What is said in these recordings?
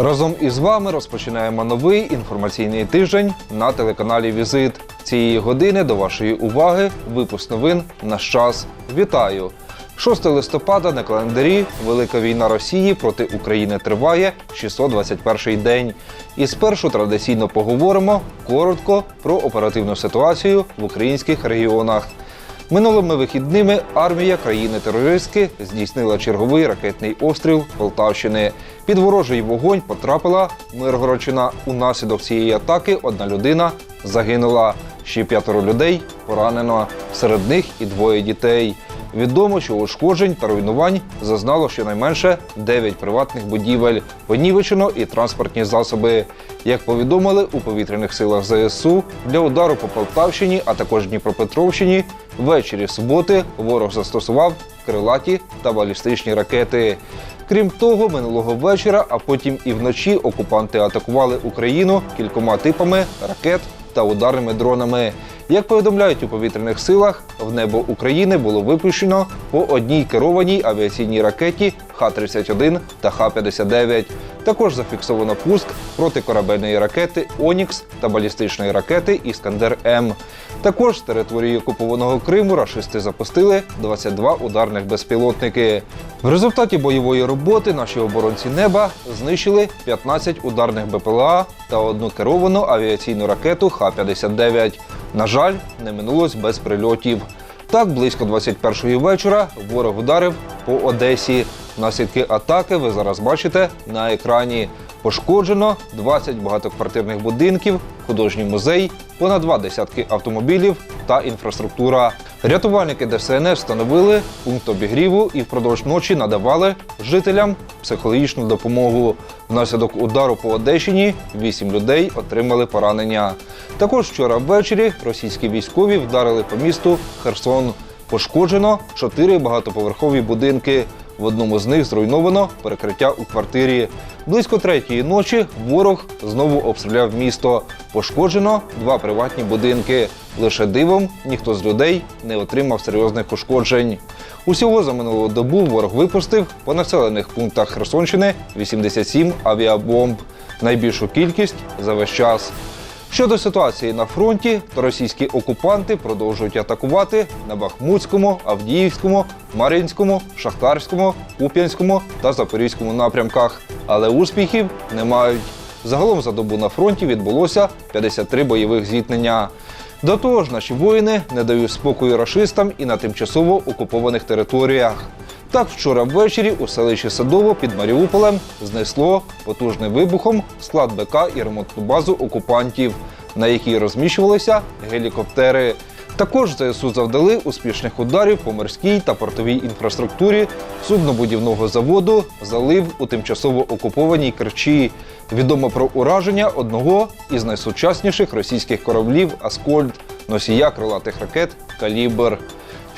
Разом із вами розпочинаємо новий інформаційний тиждень на телеканалі Візит. Цієї години до вашої уваги випуск новин «Наш час». Вітаю! 6 листопада на календарі Велика війна Росії проти України триває 621 день. І спершу традиційно поговоримо коротко про оперативну ситуацію в українських регіонах. Минулими вихідними армія країни-терористки здійснила черговий ракетний обстріл Полтавщини. Під ворожий вогонь потрапила Миргородчина. Унаслідок цієї атаки одна людина загинула. Ще п'ятеро людей поранено. Серед них і двоє дітей. Відомо, що ушкоджень та руйнувань зазнало щонайменше 9 приватних будівель, понівечено і транспортні засоби. Як повідомили у повітряних силах ЗСУ, для удару по Полтавщині, а також Дніпропетровщині, ввечері суботи ворог застосував крилаті та балістичні ракети. Крім того, минулого вечора, а потім і вночі окупанти атакували Україну кількома типами ракет та ударними дронами. Як повідомляють у повітряних силах, в небо України було випущено по одній керованій авіаційній ракеті Х-31 та Х-59. Також зафіксовано пуск протикорабельної ракети Онікс та балістичної ракети Іскандер М. Також з території окупованого Криму рашисти запустили 22 ударних безпілотники. В результаті бойової роботи наші оборонці неба знищили 15 ударних БПЛА та одну керовану авіаційну ракету Х-59. На жаль, не минулось без прильотів. Так, близько 21-ї вечора ворог ударив по Одесі. Наслідки атаки ви зараз бачите на екрані. Пошкоджено 20 багатоквартирних будинків, художній музей, понад два десятки автомобілів та інфраструктура. Рятувальники ДСНС встановили пункт обігріву і впродовж ночі надавали жителям психологічну допомогу. Внаслідок удару по Одещині 8 людей отримали поранення. Також вчора ввечері російські військові вдарили по місту Херсон. Пошкоджено чотири багатоповерхові будинки. В одному з них зруйновано перекриття у квартирі. Близько третьої ночі ворог знову обстріляв місто. Пошкоджено два приватні будинки. Лише дивом ніхто з людей не отримав серйозних ушкоджень. Усього за минулу добу ворог випустив по населених пунктах Херсонщини 87 авіабомб. Найбільшу кількість за весь час. Щодо ситуації на фронті, то російські окупанти продовжують атакувати на Бахмутському, Авдіївському, Мар'їнському, Шахтарському, Куп'янському та Запорізькому напрямках, але успіхів не мають. Загалом за добу на фронті відбулося 53 бойових зіткнення. До того ж, наші воїни не дають спокою рашистам і на тимчасово окупованих територіях. Так, вчора ввечері у селищі Садово під Маріуполем знесло потужним вибухом склад БК і ремонтну базу окупантів, на якій розміщувалися гелікоптери. Також ЗСУ завдали успішних ударів по морській та портовій інфраструктурі суднобудівного заводу залив у тимчасово окупованій Керчі. Відомо про ураження одного із найсучасніших російських кораблів Аскольд, носія крилатих ракет Калібр.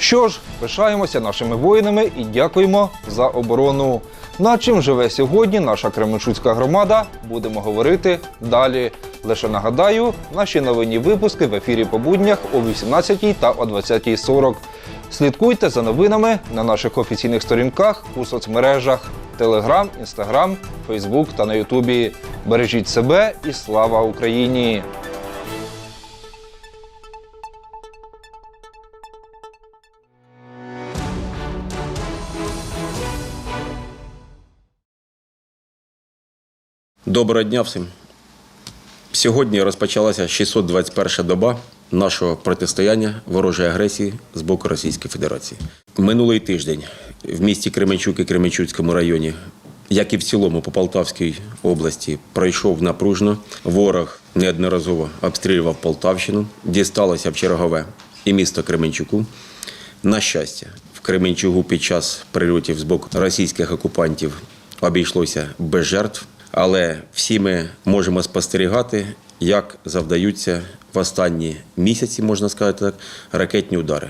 Що ж, пишаємося нашими воїнами і дякуємо за оборону. На чим живе сьогодні наша Кременчуцька громада, будемо говорити далі. Лише нагадаю, наші новинні випуски в ефірі по буднях о 18 та о 20.40. Слідкуйте за новинами на наших офіційних сторінках у соцмережах Телеграм, Інстаграм, Фейсбук та на Ютубі. Бережіть себе і слава Україні! Доброго дня всім. Сьогодні розпочалася 621 доба нашого протистояння ворожої агресії з боку Російської Федерації. Минулий тиждень в місті Кременчук і Кременчуцькому районі, як і в цілому по Полтавській області, пройшов напружно. Ворог неодноразово обстрілював Полтавщину, дісталося в чергове і місто Кременчуку. На щастя, в Кременчугу під час прильотів з боку російських окупантів обійшлося без жертв, але всі ми можемо спостерігати, як завдаються в останні місяці, можна сказати так, ракетні удари.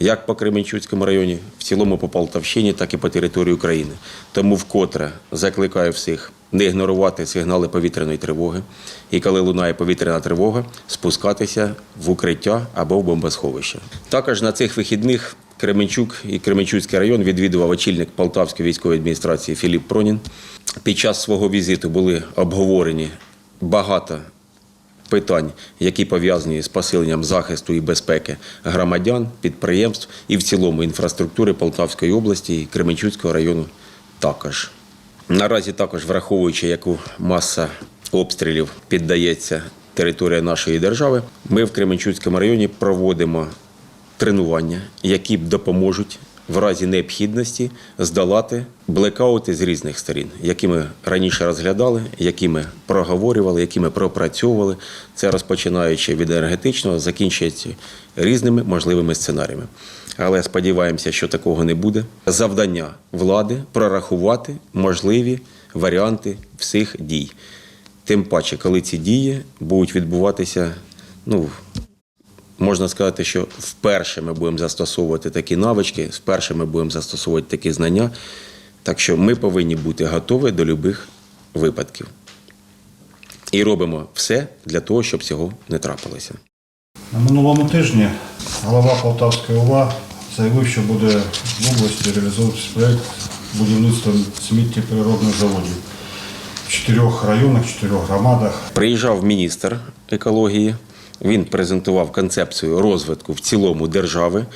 Як по Кременчуцькому районі, в цілому по Полтавщині, так і по території України. Тому вкотре закликаю всіх не ігнорувати сигнали повітряної тривоги. І коли лунає повітряна тривога, спускатися в укриття або в бомбосховище. Також на цих вихідних Кременчук і Кременчуцький район відвідував очільник Полтавської військової адміністрації Філіп Пронін. Під час свого візиту були обговорені багато питань, які пов'язані з посиленням захисту і безпеки громадян, підприємств і в цілому інфраструктури Полтавської області і Кременчуцького району також. Наразі також враховуючи, яку маса обстрілів піддається територія нашої держави, ми в Кременчуцькому районі проводимо тренування, які допоможуть в разі необхідності здолати блекаути з різних сторін, які ми раніше розглядали, які ми проговорювали, які ми пропрацьовували. Це розпочинаючи від енергетичного, закінчуючи різними можливими сценаріями. Але сподіваємося, що такого не буде. Завдання влади прорахувати можливі варіанти всіх дій. Тим паче, коли ці дії будуть відбуватися, ну можна сказати, що вперше ми будемо застосовувати такі навички, вперше ми будемо застосовувати такі знання. Так що ми повинні бути готові до будь-яких випадків. І робимо все для того, щоб цього не трапилося. На минулому тижні голова Полтавської ОВА заявив, що буде в області реалізовуватися проєкт будівництва сміттєпереробних заводів в чотирьох районах, чотирьох громадах. Приїжджав міністр екології. Він презентував концепцію розвитку в цілому держави.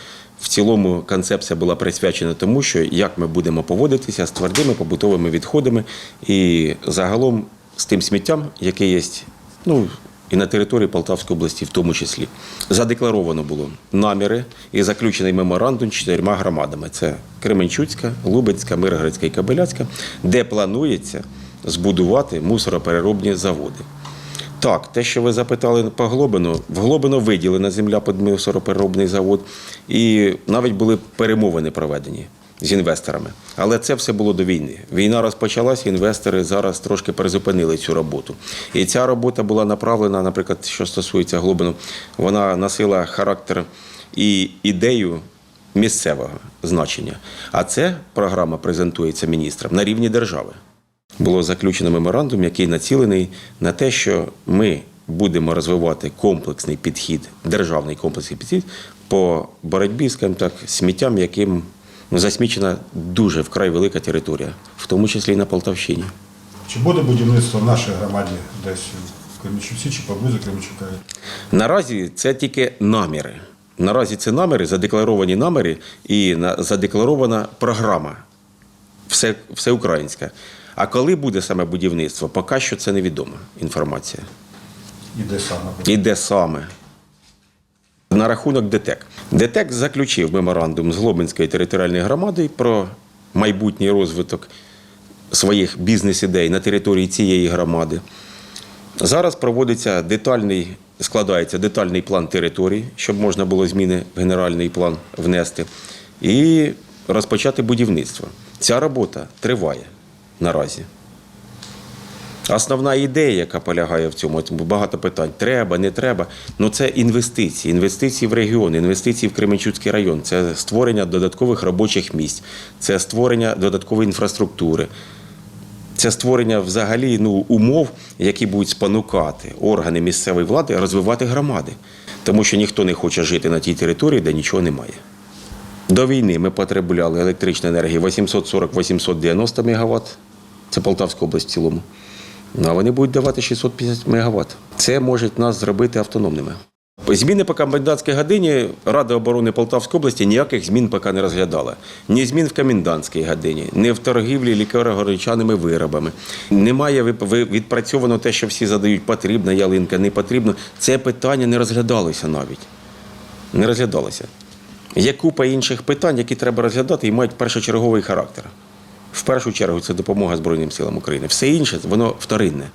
В цілому концепція була присвячена тому, що як ми будемо поводитися з твердими побутовими відходами і загалом з тим сміттям, яке є ну, і на території Полтавської області, в тому числі. Задекларовано було наміри і заключений меморандум чотирма громадами: це Кременчуцька, Лубецька, Миргородська і Кабеляцька, де планується збудувати мусоропереробні заводи. Так, те, що ви запитали по Глобину, в Глобино виділена земля під мусоропереробний завод, і навіть були перемовини проведені з інвесторами. Але це все було до війни. Війна розпочалась, інвестори зараз трошки призупинили цю роботу. І ця робота була направлена, наприклад, що стосується Глобину, вона носила характер і ідею місцевого значення. А це програма презентується міністром на рівні держави було заключено меморандум, який націлений на те, що ми будемо розвивати комплексний підхід, державний комплексний підхід по боротьбі скажімо так, сміттям, яким ну, засмічена дуже вкрай велика територія, в тому числі і на Полтавщині. Чи буде будівництво в нашій громаді десь в Кременчуці чи поблизу Кременчука? Наразі це тільки наміри. Наразі це наміри, задекларовані наміри і на- задекларована програма все, всеукраїнська. А коли буде саме будівництво, поки що це невідома інформація. І де саме? І де саме? На рахунок ДТЕК. ДТЕК заключив меморандум з Глобинською територіальною громадою про майбутній розвиток своїх бізнес-ідей на території цієї громади. Зараз проводиться детальний, складається детальний план території, щоб можна було зміни в генеральний план внести, і розпочати будівництво. Ця робота триває наразі. Основна ідея, яка полягає в цьому, багато питань: треба, не треба. Ну це інвестиції, інвестиції в регіон, інвестиції в Кременчуцький район, це створення додаткових робочих місць, це створення додаткової інфраструктури. Це створення взагалі ну, умов, які будуть спонукати органи місцевої влади розвивати громади. Тому що ніхто не хоче жити на тій території, де нічого немає. До війни ми потребували електричної енергії 840-890 МВт. Це Полтавська область в цілому. Ну, а вони будуть давати 650 МВт. Це може нас зробити автономними. Зміни по комендантській годині Рада оборони Полтавської області ніяких змін поки не розглядала. Ні змін в комендантській годині, ні в торгівлі лікаро-горичаними виробами. Немає відпрацьовано те, що всі задають, потрібна ялинка, не потрібно. Це питання не розглядалося навіть. Не розглядалося. Є купа інших питань, які треба розглядати і мають першочерговий характер. В першу чергу це допомога Збройним силам України. Все інше воно вторинне.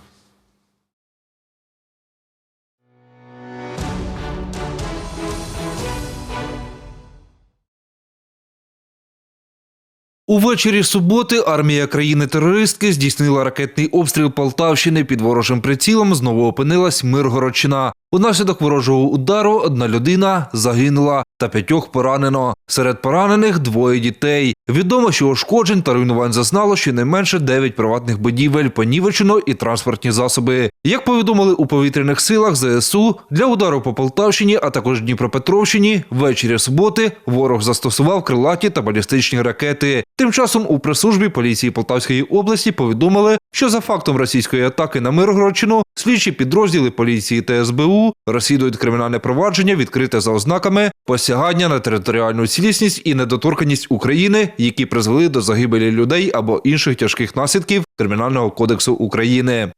Увечері суботи армія країни-терористки здійснила ракетний обстріл Полтавщини під ворожим прицілом. Знову опинилась Миргородщина. Унаслідок ворожого удару одна людина загинула та п'ятьох поранено. Серед поранених двоє дітей. Відомо, що ушкоджень та руйнувань зазнало щонайменше 9 приватних будівель, понівечено і транспортні засоби. Як повідомили у повітряних силах ЗСУ, для удару по Полтавщині, а також Дніпропетровщині, ввечері суботи ворог застосував крилаті та балістичні ракети. Тим часом у прес-службі поліції Полтавської області повідомили, що за фактом російської атаки на Миргородщину слідчі підрозділи поліції та СБУ розслідують кримінальне провадження, відкрите за ознаками посягання на територіальну цілісність і недоторканність України, які призвели до загибелі людей або інших тяжких наслідків Кримінального кодексу України.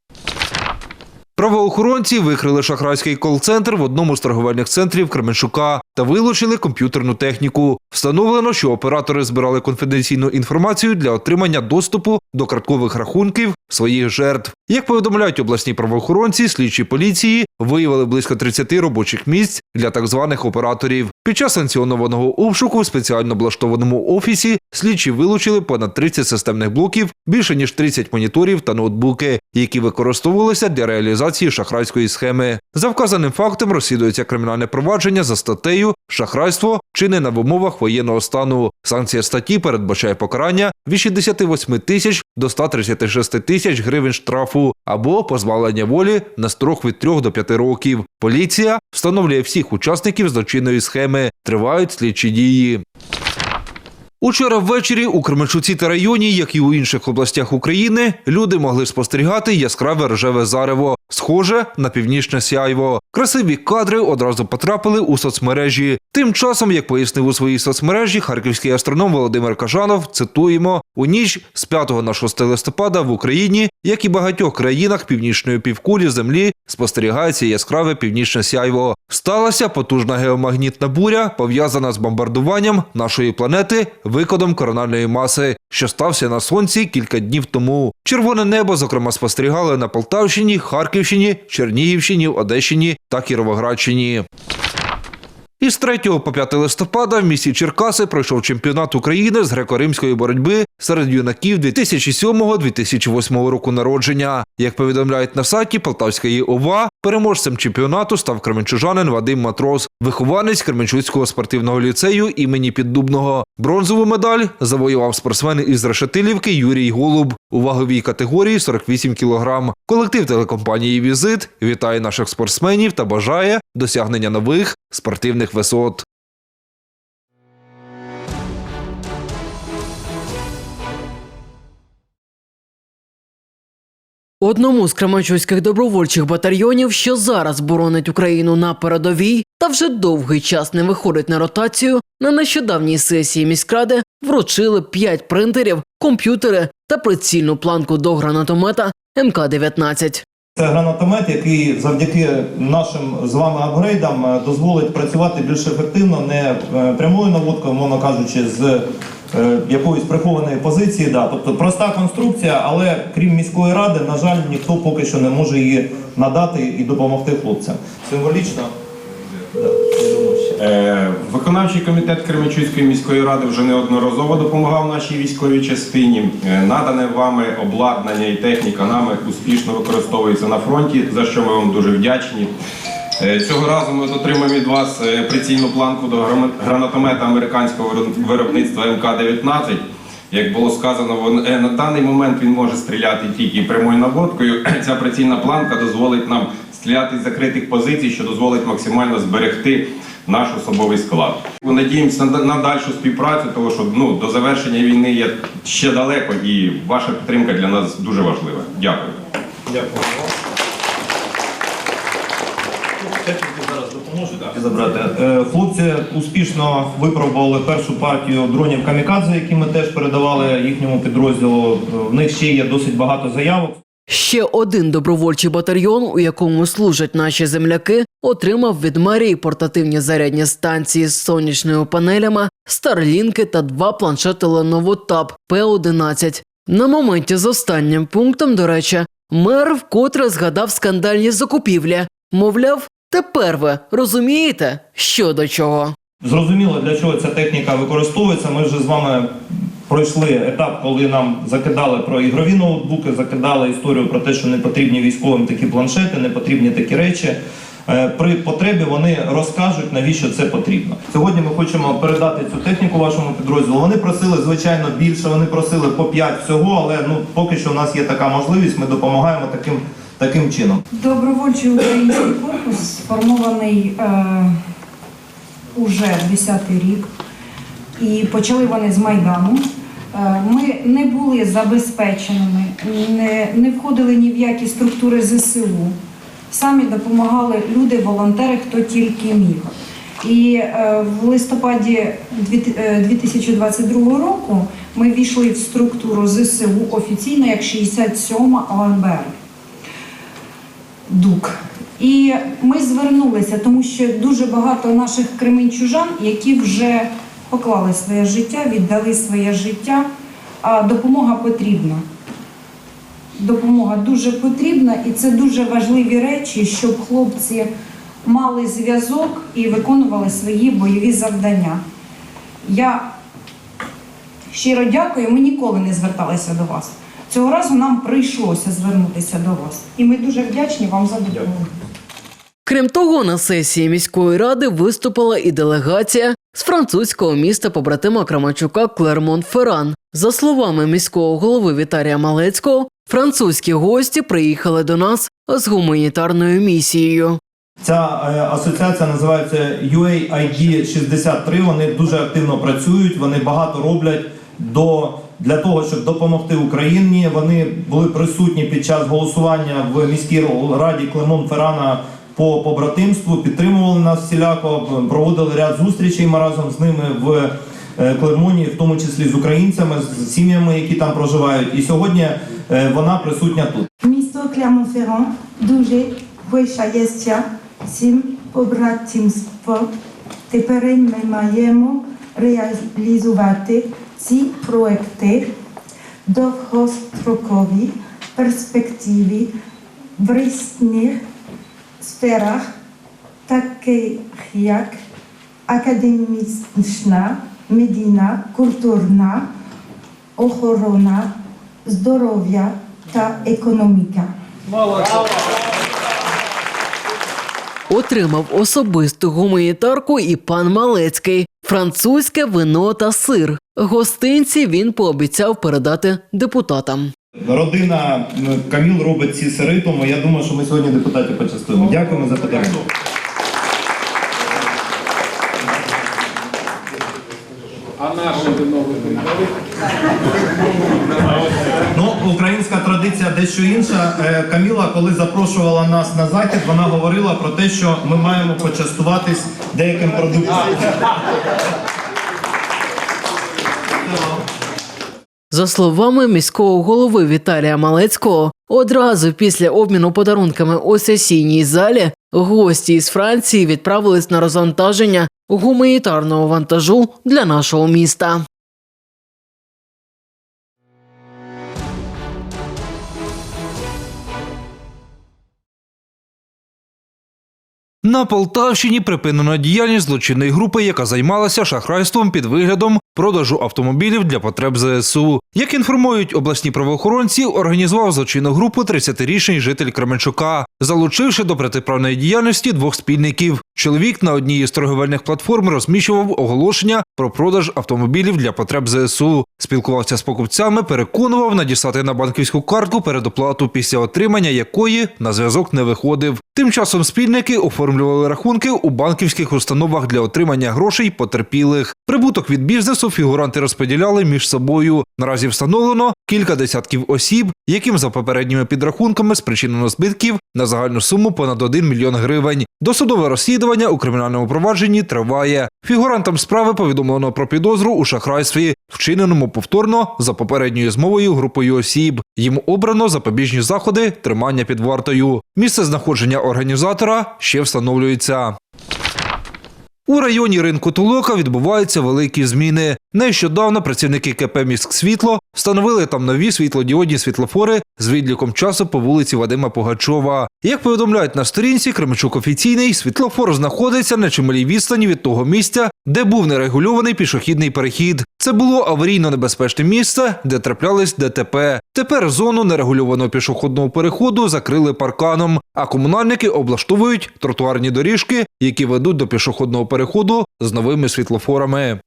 Правоохоронці викрили шахрайський кол-центр в одному з торговельних центрів Кременчука та вилучили комп'ютерну техніку. Встановлено, що оператори збирали конфіденційну інформацію для отримання доступу до карткових рахунків своїх жертв. Як повідомляють обласні правоохоронці, слідчі поліції виявили близько 30 робочих місць для так званих операторів. Під час санкціонованого обшуку в спеціально облаштованому офісі слідчі вилучили понад 30 системних блоків, більше ніж 30 моніторів та ноутбуки, які використовувалися для реалізації шахрайської схеми. За вказаним фактом розслідується кримінальне провадження за статтею шахрайство чинене в умовах воєнного стану. Санкція статті передбачає покарання від 68 тисяч до 136 тисяч гривень штрафу або позбавлення волі на строк від 3 до 5 років. Поліція встановлює всіх учасників злочинної схеми. Тривають слідчі дії. Учора ввечері у Кременчуці та районі, як і у інших областях України, люди могли спостерігати яскраве рожеве зарево, схоже на північне сяйво. Красиві кадри одразу потрапили у соцмережі. Тим часом, як пояснив у своїй соцмережі харківський астроном Володимир Кажанов, цитуємо: у ніч з 5 на 6 листопада в Україні, як і багатьох країнах північної півкулі землі, спостерігається яскраве північне сяйво. Сталася потужна геомагнітна буря, пов'язана з бомбардуванням нашої планети викидом корональної маси, що стався на сонці кілька днів тому. Червоне небо, зокрема, спостерігали на Полтавщині, Харківщині, Чернігівщині, Одещині та Кіровоградщині. Із 3 по 5 листопада в місті Черкаси пройшов чемпіонат України з греко-римської боротьби серед юнаків 2007-2008 року народження. Як повідомляють на сайті Полтавської ОВА, переможцем чемпіонату став кременчужанин Вадим Матрос, вихованець Кременчуцького спортивного ліцею імені Піддубного. Бронзову медаль завоював спортсмен із Решетилівки Юрій Голуб у ваговій категорії 48 кг. Колектив телекомпанії Візит вітає наших спортсменів та бажає досягнення нових спортивних висот. Одному з кременчуцьких добровольчих батальйонів, що зараз боронить Україну на передовій, та вже довгий час не виходить на ротацію, на нещодавній сесії міськради вручили 5 принтерів, комп'ютери та прицільну планку до гранатомета МК-19. Це гранатомет, який завдяки нашим з вами апгрейдам е, дозволить працювати більш ефективно, не е, прямою наводкою, мовно кажучи, з е, якоїсь прихованої позиції. Да. Тобто проста конструкція, але крім міської ради, на жаль, ніхто поки що не може її надати і допомогти хлопцям. Символічно. Да, Е, Виконавчий комітет Кременчуцької міської ради вже неодноразово допомагав нашій військовій частині. Е, Надане вами обладнання і техніка нами успішно використовується на фронті, за що ми вам дуже вдячні. Е, Цього разу ми отримаємо від вас прицільну планку до гранатомета американського виробництва МК-19. Як було сказано, на даний момент він може стріляти тільки прямою наводкою. Ця прицільна планка дозволить нам стріляти з закритих позицій, що дозволить максимально зберегти наш особовий склад. Надіємося на, на дальшу співпрацю, тому що ну, до завершення війни є ще далеко, і ваша підтримка для нас дуже важлива. Дякую. Дякую. Техніки зараз допоможуть забрати. Е, Хлопці успішно випробували першу партію дронів камікадзе, які ми теж передавали їхньому підрозділу. В них ще є досить багато заявок. Ще один добровольчий батальйон, у якому служать наші земляки, отримав від мерії портативні зарядні станції з сонячними панелями, старлінки та два планшети Lenovo Tab P11. На моменті з останнім пунктом, до речі, мер вкотре згадав скандальні закупівлі. Мовляв, тепер ви розумієте, що до чого. Зрозуміло, для чого ця техніка використовується. Ми вже з вами пройшли етап, коли нам закидали про ігрові ноутбуки, закидали історію про те, що не потрібні військовим такі планшети, не потрібні такі речі. Е, при потребі вони розкажуть, навіщо це потрібно. Сьогодні ми хочемо передати цю техніку вашому підрозділу. Вони просили, звичайно, більше, вони просили по 5 всього, але ну, поки що у нас є така можливість, ми допомагаємо таким, таким чином. Добровольчий український корпус сформований е, уже 10-й рік, і почали вони з Майдану. Е, ми не були забезпеченими, не, не входили ні в які структури ЗСУ. Самі допомагали люди, волонтери, хто тільки міг. І е, в листопаді дві- е, 2022 року ми війшли в структуру ЗСУ офіційно як 67 ОМБР. ДУК. І ми звернулися, тому що дуже багато наших кременчужан, які вже поклали своє життя, віддали своє життя, а допомога потрібна. Допомога дуже потрібна, і це дуже важливі речі, щоб хлопці мали зв'язок і виконували свої бойові завдання. Я щиро дякую, ми ніколи не зверталися до вас. Цього разу нам прийшлося звернутися до вас. І ми дуже вдячні вам за допомогу. Крім того, на сесії міської ради виступила і делегація з французького міста побратима Крамачука Клермон-Ферран. За словами міського голови Віталія Малецького, французькі гості приїхали до нас з гуманітарною місією. Ця е, асоціація називається UAID 63. Вони дуже активно працюють, вони багато роблять до, для того, щоб допомогти Україні. Вони були присутні під час голосування в міській раді Клемон Феррана по побратимству, підтримували нас всіляко, проводили ряд зустрічей. Ми разом з ними в е, Клермоні, в тому числі з українцями, з сім'ями, які там проживають. І сьогодні е, вона присутня тут. Місто Clermont-Ferrand дуже пишається цим побратимством. Тепер ми маємо реалізувати ці проекти довгострокові перспективи в різних сферах, таких як академічна, медійна, культурна, охорона, здоров'я та економіка. Отримав особисту гуманітарку і пан Малецький, французьке вино та сир. Гостинці він пообіцяв передати депутатам. Родина Каміл робить ці сири, тому я думаю, що ми сьогодні депутатів почастуємо. Дякуємо за подарунок. Ну, українська традиція дещо інша. Е, Каміла, коли запрошувала нас на захід, вона говорила про те, що ми маємо почастуватись деяким продуктом. За словами міського голови Віталія Малецького, одразу після обміну подарунками у сесійній залі гості із Франції відправились на розвантаження гуманітарного вантажу для нашого міста. На Полтавщині припинено діяльність злочинної групи, яка займалася шахрайством під виглядом продажу автомобілів для потреб ЗСУ. Як інформують обласні правоохоронці, організував злочинну групу 30-річний житель Кременчука, залучивши до протиправної діяльності двох спільників. Чоловік на одній із торговельних платформ розміщував оголошення про продаж автомобілів для потреб ЗСУ. Спілкувався з покупцями, переконував надіслати на банківську картку передоплату, після отримання якої на зв'язок не виходив. Тим часом спільники оформлювали рахунки у банківських установах для отримання грошей потерпілих. Прибуток від бізнесу фігуранти розподіляли між собою. Наразі встановлено кілька десятків осіб, яким за попередніми підрахунками спричинено збитків на загальну суму понад 1 мільйон гривень. Досудове розслідування у кримінальному провадженні триває. Фігурантам справи повідомлено про підозру у шахрайстві, вчиненому повторно за попередньою змовою групою осіб. Їм обрано запобіжні заходи тримання під вартою. Місце знаходження організатора ще встановлюється. У районі ринку Толока відбуваються великі зміни. Нещодавно працівники КП «Міськсвітло» встановили там нові світлодіодні світлофори з відліком часу по вулиці Вадима Пугачова. Як повідомляють на сторінці, Кременчук офіційний світлофор знаходиться на чималій відстані від того місця, де був нерегульований пішохідний перехід. Це було аварійно небезпечне місце, де траплялись ДТП. Тепер зону нерегульованого пішохідного переходу закрили парканом, а комунальники облаштовують тротуарні доріжки, які ведуть до пішохідного переходу з новими світлофорами.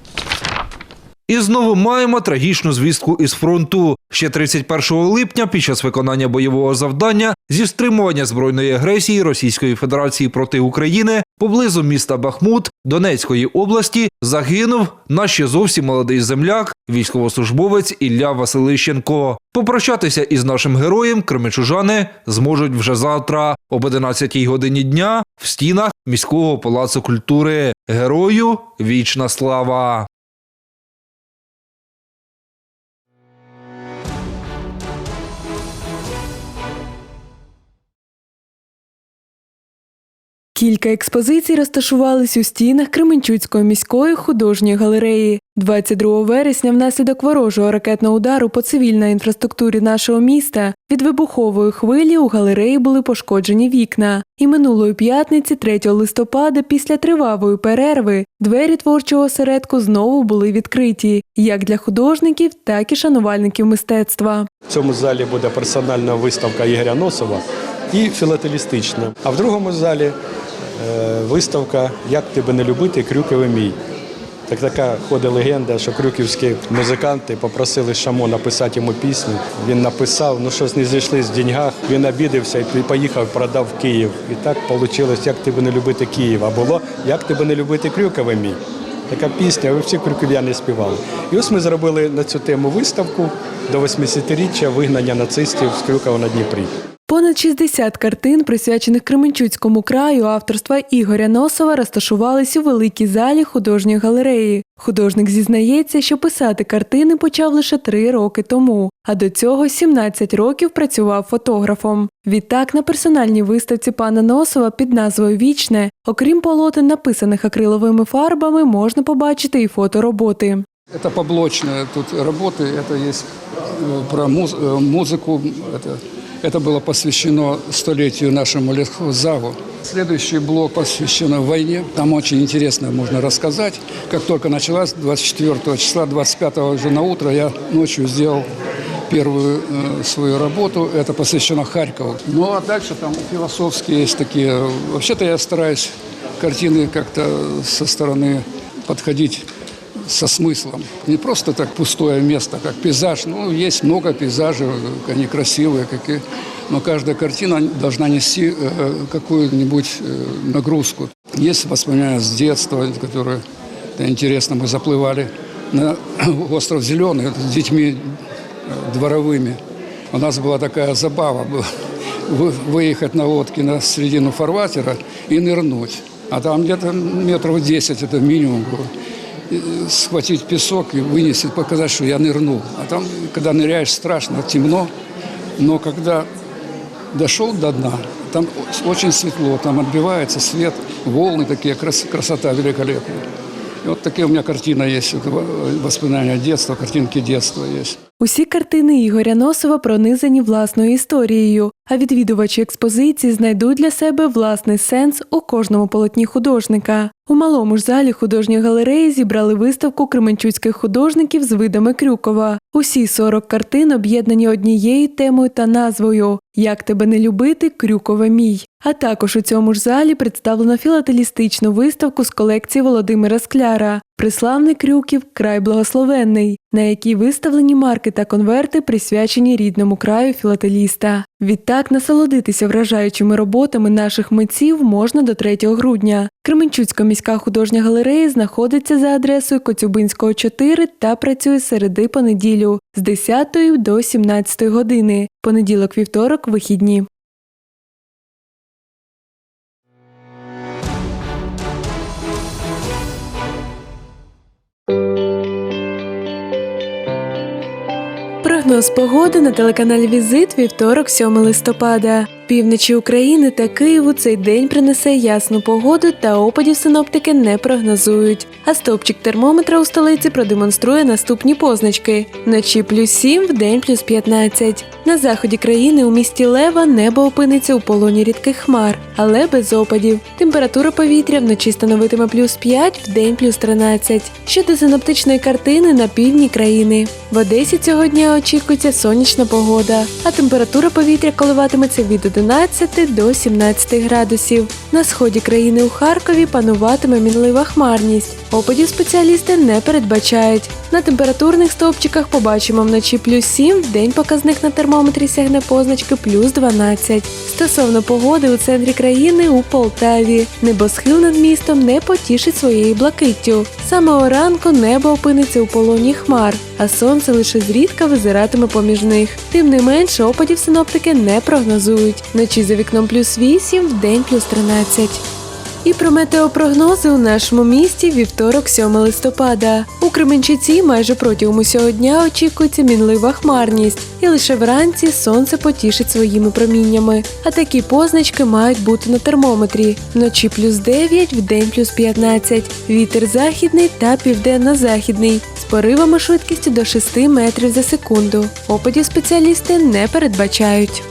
І знову маємо трагічну звістку із фронту. Ще 31 липня, під час виконання бойового завдання зі стримування збройної агресії Російської Федерації проти України поблизу міста Бахмут Донецької області загинув наш ще зовсім молодий земляк, військовослужбовець Ілля Василищенко. Попрощатися із нашим героєм кремечужани зможуть вже завтра об 11 годині дня в стінах міського палацу культури. Герою вічна слава! Кілька експозицій розташувались у стінах Кременчуцької міської художньої галереї. 22 вересня внаслідок ворожого ракетного удару по цивільній інфраструктурі нашого міста від вибухової хвилі у галереї були пошкоджені вікна. І минулої п'ятниці, 3 листопада, після тривалої перерви, двері творчого осередку знову були відкриті як для художників, так і шанувальників мистецтва. В цьому залі буде персональна виставка Ігоря Носова і філателістична. А в другому залі виставка Як тебе не любити, Крюковий мій. Так така ходить легенда, що крюківські музиканти попросили Шамо написати йому пісню. Він написав, ну щось не зійшли з деньгах. Він обідався і поїхав, продав в Київ. І так вийшло, як тебе не любити Київ. А було як тебе не любити Крюковий мій. Така пісня, ви всі крюків'яни співали. І ось ми зробили на цю тему виставку до 80-річчя вигнання нацистів з Крюкова на Дніпрі. Понад 60 картин, присвячених Кременчуцькому краю авторства Ігоря Носова, розташувались у великій залі художньої галереї. Художник зізнається, що писати картини почав лише три роки тому, а до цього 17 років працював фотографом. Відтак на персональній виставці пана Носова під назвою Вічне, окрім полотен, написаних акриловими фарбами, можна побачити і фотороботи. Это поблочные тут работы, это есть э, про муз- э, музыку, это, это было посвящено столетию нашему лесхозаву. Следующий блок посвящен войне. Там очень интересно можно рассказать. Как только началась 24 числа, 25 уже на утро, я ночью сделал первую э, свою работу. Это посвящено Харькову. Ну а дальше там философские есть такие. Вообще-то я стараюсь картины как-то со стороны подходить со смыслом. Не просто так пустое место, как пейзаж. Ну, есть много пейзажей, они красивые, какие, но каждая картина должна нести э, какую-нибудь э, нагрузку. Есть воспоминания с детства, которые это интересно. Мы заплывали на остров Зеленый с детьми э, дворовыми. У нас была такая забава была вы- выехать на лодке на середину фарватера и нырнуть. А там где-то метров 10 это минимум было и Схватить песок и вынести, показать, что я нырнул. А там, когда ныряешь, страшно, темно. Но когда дошел до дна, там очень светло, там отбивается свет, волны такие, крас- красота великолепная. И вот такие у меня картина есть, это воспоминания детства, картинки детства есть. Усі картини Ігоря Носова пронизані власною історією, а відвідувачі експозиції знайдуть для себе власний сенс у кожному полотні художника. У малому ж залі художньої галереї зібрали виставку кременчуцьких художників з видами Крюкова. Усі 40 картин об'єднані однією темою та назвою Як тебе не любити, Крюкове мій. А також у цьому ж залі представлено філателістичну виставку з колекції Володимира Скляра Приславний Крюків край благословенний, на якій виставлені марки та конверти, присвячені рідному краю філателіста. Відтак насолодитися вражаючими роботами наших митців можна до 3 грудня. Кременчуцька міська художня галерея знаходиться за адресою Коцюбинського 4 та працює середи по неділю з 10 до 17 години. Понеділок, вівторок, вихідні. Прогноз погоди на телеканалі Візит вівторок 7 листопада. Півночі України та Києву цей день принесе ясну погоду та опадів синоптики не прогнозують. А стовпчик термометра у столиці продемонструє наступні позначки: вночі плюс 7, вдень плюс 15. На заході країни у місті Лева небо опиниться у полоні рідких хмар, але без опадів. Температура повітря вночі становитиме плюс 5, вдень плюс 13. Щодо синоптичної картини на півдні країни. В Одесі цього дня очікується сонячна погода, а температура повітря коливатиметься від 11 до 17 градусів. На сході країни у Харкові пануватиме мінлива хмарність. Опадів спеціалісти не передбачають. На температурних стовпчиках побачимо вночі плюс 7, вдень показник на термометрі сягне позначки плюс 12. Стосовно погоди у центрі країни у Полтаві. Небосхил над містом не потішить своєю блакиттю. Самого ранку небо опиниться у полоні хмар, а сонце лише зрідка визиратиме поміж них. Тим не менше, опадів синоптики не прогнозують. Вночі за вікном плюс 8, вдень плюс 13. І про метеопрогнози у нашому місті вівторок 7 листопада. У Кременчуці майже протягом усього дня очікується мінлива хмарність, і лише вранці сонце потішить своїми проміннями. А такі позначки мають бути на термометрі: вночі плюс 9, вдень плюс 15, вітер західний та південно-західний з поривами швидкістю до 6 метрів за секунду. Опадів спеціалісти не передбачають.